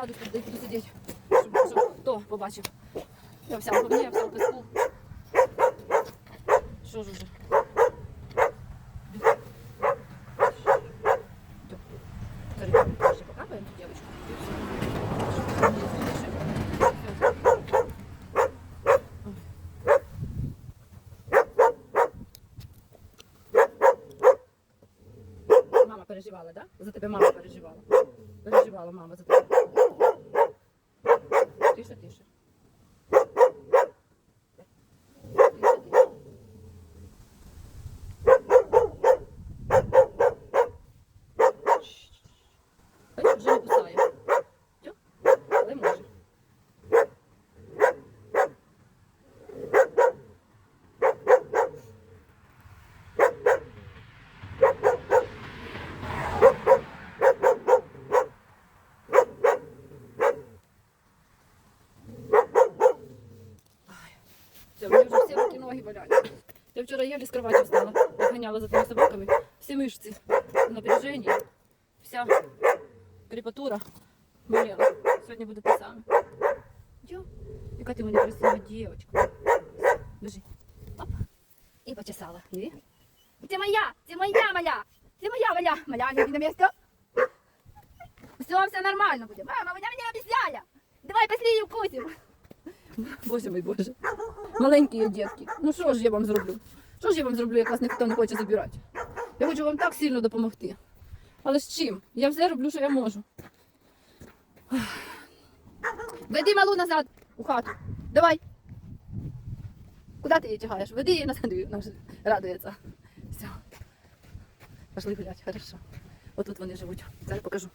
сяду тут, буду щоб, щоб хто побачив. Я вся в говні, я вся в песку. Що ж уже? Переживала, да? За тебе мама переживала. Переживала мама за тебе. Все, мені вже всі руки ноги болять. Я вчора еле з кровати встала, гоняла за тими собаками. Всі мишці в напряженні. Вся крепатура болела. Сьогодні буде те саме. Йо, яка ти в мене красива дівчинка. Бежи. Оп. І почесала. І? Це моя, це моя маля. Це моя маля. Маля, не на місце. Все, все нормально буде. Мама, вона мені обіцяє. Давай після її вкусимо. Боже мій Боже. Маленькі дітки. Ну що ж я вам зроблю? Що ж я вам зроблю, як вас ніхто не хоче забирати? Я хочу вам так сильно допомогти. Але з чим? Я все роблю, що я можу. Веди малу назад у хату. Давай. Куди ти її тягаєш? Веди її назад. Вона вже радується. Все. Пошли гуляти, хорошо. Отут вони живуть. Зараз покажу.